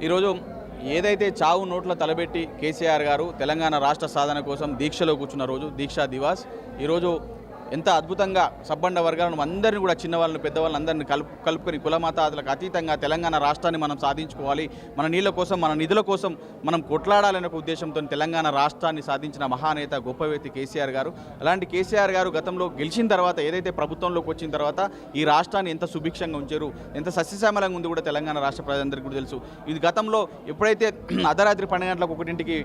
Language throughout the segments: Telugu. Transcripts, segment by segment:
ఈరోజు ఏదైతే చావు నోట్ల తలబెట్టి కేసీఆర్ గారు తెలంగాణ రాష్ట్ర సాధన కోసం దీక్షలో కూర్చున్న రోజు దీక్షా దివాస్ ఈరోజు ఎంత అద్భుతంగా సబ్బండ వర్గాలను అందరిని కూడా చిన్నవాళ్ళని పెద్దవాళ్ళని అందరిని కలుపు కలుపుకొని కులమతాదులకు అతీతంగా తెలంగాణ రాష్ట్రాన్ని మనం సాధించుకోవాలి. మన నీళ్ళ కోసం మన నిధుల కోసం మనం కొట్లాడాలనే ఒక ఉద్దేశంతో తెలంగాణ రాష్ట్రాన్ని సాధించిన మహానేత గొప్ప వ్యక్తి కేసీఆర్ గారు. అలాంటి కేసీఆర్ గారు గతంలో గెలిచిన తర్వాత ఏదైతే ప్రభుత్వంలోకి వచ్చిన తర్వాత ఈ రాష్ట్రాన్ని ఎంత సుభిక్షంగా ఉంచారు ఎంత సస్యశ్యామలంగా ఉంది కూడా తెలంగాణ రాష్ట్ర ప్రజలందరికీ కూడా తెలుసు. ఇది గతంలో ఎప్పుడైతే అర్ధరాత్రి పన్నెండు గంటలకు ఒకటింటికి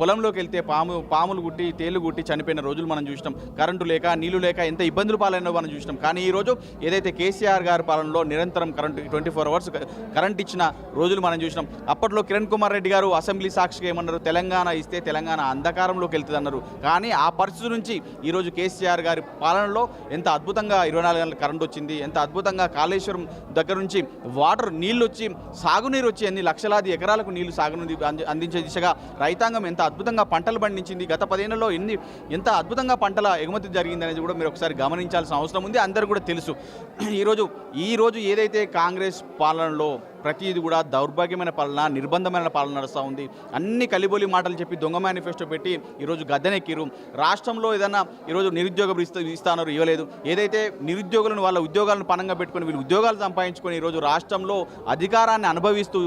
పొలంలోకి వెళ్తే పాము పాములు గుట్టి తేలు గుట్టి చనిపోయిన రోజులు మనం చూసినాం. కరెంటు లేక నీళ్ళు లేక ఎంత ఇబ్బందులు పాలైనా మనం చూసినాం. కానీ ఈ రోజు ఏదైతే కేసీఆర్ గారి పాలనలో నిరంతరం current twenty four hours current ఇచ్చిన రోజులు మనం చూసినాం. అప్పట్లో కిరణ్ కుమార్ రెడ్డి గారు అసెంబ్లీ సాక్షిగా ఏమన్నారు? తెలంగాణ ఇస్తే తెలంగాణ అంధకారంలోకి వెళ్తుంది అన్నారు కానీ ఆ పరిస్థితి నుంచి ఈరోజు కేసీఆర్ గారి పాలనలో ఎంత అద్భుతంగా ఇరవై నాలుగు గంటల కరెంట్ వచ్చింది ఎంత అద్భుతంగా కాళేశ్వరం దగ్గర నుంచి వాటర్ నీళ్ళు వచ్చి సాగునీరు వచ్చి ఎన్ని లక్షలాది ఎకరాలకు నీళ్ళు సాగునీరు అందించే దిశగా రైతాంగం ఎంత అద్భుతంగా పంటలు పండించింది. గత పదేళ్ళలో ఎన్ని ఎంత అద్భుతంగా పంటల ఎగుమతి జరిగింది అనేది కూడా మీరు ఒకసారి గమనించాల్సిన అవసరం ఉంది. అందరూ కూడా తెలుసు. ఈరోజు ఈ రోజు ఏదైతే కాంగ్రెస్ పాలనలో ప్రతిది కూడా దౌర్భాగ్యమైన పాలన నిర్బంధమైన పాలన నడుస్తూ ఉంది. అన్ని కలిబోలి మాటలు చెప్పి దొంగ మేనిఫెస్టో పెట్టి ఈరోజు గద్దెనెక్కిరు రాష్ట్రంలో ఏదైనా ఈరోజు నిరుద్యోగం ఇస్తానో ఇవ్వలేదు. ఏదైతే నిరుద్యోగులను వాళ్ళ ఉద్యోగాలను పనంగా పెట్టుకొని వీళ్ళు ఉద్యోగాలు సంపాదించుకొని ఈరోజు రాష్ట్రంలో అధికారాన్ని అనుభవిస్తూ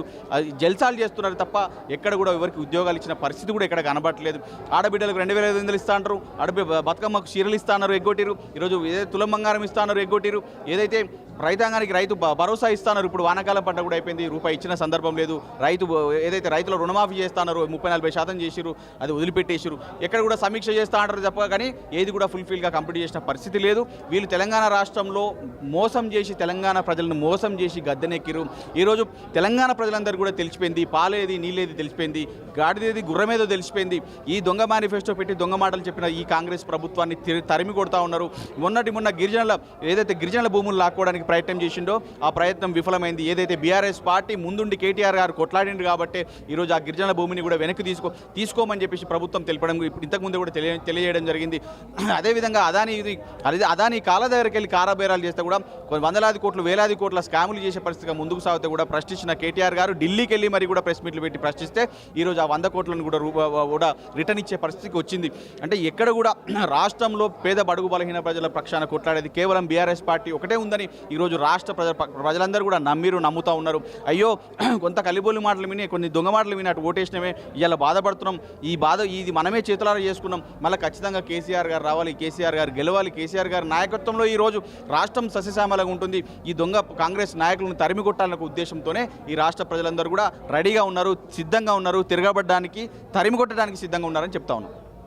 జల్సాలు చేస్తున్నారు తప్ప ఎక్కడ కూడా ఎవరికి ఉద్యోగాలు ఇచ్చిన పరిస్థితి కూడా ఎక్కడ కనబడట్లేదు. ఆడబిడ్డలకు రెండు వేల ఐదు వందలు ఇస్తా అంటారు ఆడబి బతుకమ్మకు చీరలు ఇస్తాన్నారు ఎగ్గొట్టిరు ఈరోజు ఏదైతే తులం బంగారం ఇస్తా ఎగ్గొట్టిరు ఏదైతే రైతాంగానికి రైతు భరోసా ఇస్తాన్నారు ఇప్పుడు వానాకాలం పంట కూడా అయిపోయింది రూపాయి ఇచ్చిన సందర్భం లేదు. రైతు ఏదైతే రైతుల రుణమాఫీ చేస్తానో ముప్పై నలభై శాతం చేసిరు అది వదిలిపెట్టేసిరు ఎక్కడ కూడా సమీక్ష చేస్తా అంటారు తప్ప కానీ ఏది కూడా ఫుల్ఫిల్గా కంప్లీట్ చేసిన పరిస్థితి లేదు. వీళ్ళు తెలంగాణ రాష్ట్రంలో మోసం చేసి తెలంగాణ ప్రజలను మోసం చేసి గద్దెనెక్కిరు ఈరోజు తెలంగాణ ప్రజలందరూ కూడా తెలిసిపోయింది పాలేది నీళ్ళేది తెలిసిపోయింది గాడిదేది గుర్రమేదో తెలిసిపోయింది. ఈ దొంగ మేనిఫెస్టో పెట్టి దొంగ మాటలు చెప్పిన ఈ కాంగ్రెస్ ప్రభుత్వాన్ని తరిమి కొడతా ఉన్నారు. మొన్నటి మొన్న గిరిజనుల ఏదైతే గిరిజనుల భూములు లాక్కోవడానికి ప్రయత్నం చేసిండో ఆ ప్రయత్నం విఫలమైంది. ఏదైతే బీఆర్ఎస్ పార్టీ ముందుండి కేటీఆర్ గారు కొట్లాడిండు కాబట్టి ఈరోజు ఆ గిరిజనుల భూమిని కూడా వెనక్కి తీసుకో తీసుకోమని చెప్పేసి ప్రభుత్వం తెలిపడం ఇప్పుడు ఇంతకుముందు కూడా తెలియ తెలియజేయడం జరిగింది. అదేవిధంగా అదాని ఇది అదే అదాని కాల దగ్గరికి వెళ్ళి కారాబేరాలు చేస్తే కూడా కొన్ని వందలాది కోట్లు వేలాది కోట్ల స్కాములు చేసే పరిస్థితిగా ముందుకు సాగితే కూడా ప్రశ్నించిన కేటీఆర్ గారు ఢిల్లీకి వెళ్ళి మరి కూడా ప్రెస్ మీట్లు పెట్టి ప్రశ్నిస్తే ఈరోజు ఆ వంద కోట్లను కూడా రూప కూడా రిటర్న్ ఇచ్చే పరిస్థితికి వచ్చింది. అంటే ఎక్కడ కూడా రాష్ట్రంలో పేద బడుగు బలహీన ప్రజల పక్షాన కొట్లాడేది కేవలం బీఆర్ఎస్ పార్టీ ఒకటే ఉందని ఈరోజు రాష్ట్ర ప్రజ ప్రజలందరూ కూడా నమ్మిరు నమ్ముతా ఉన్నారు. అయ్యో కొంత కలిబోలి మాటలు విని కొన్ని దొంగ మాటలు విని అటు ఓటేసినమే ఇలా బాధపడుతున్నాం. ఈ బాధ ఇది మనమే చేతులారా చేసుకున్నాం. మళ్ళీ ఖచ్చితంగా కేసీఆర్ గారు రావాలి కేసీఆర్ గారు గెలవాలి కేసీఆర్ గారి నాయకత్వంలో ఈ రోజు రాష్ట్రం సస్యశ్యామలంగా ఉంటుంది. ఈ దొంగ కాంగ్రెస్ నాయకులను తరిమి కొట్టాలనే ఉద్దేశంతోనే ఈ రాష్ట్ర ప్రజలందరూ కూడా రెడీగా ఉన్నారు సిద్ధంగా ఉన్నారు తిరగబడడానికి తరిమి కొట్టడానికి సిద్ధంగా ఉన్నారని చెప్తా ఉన్నాం.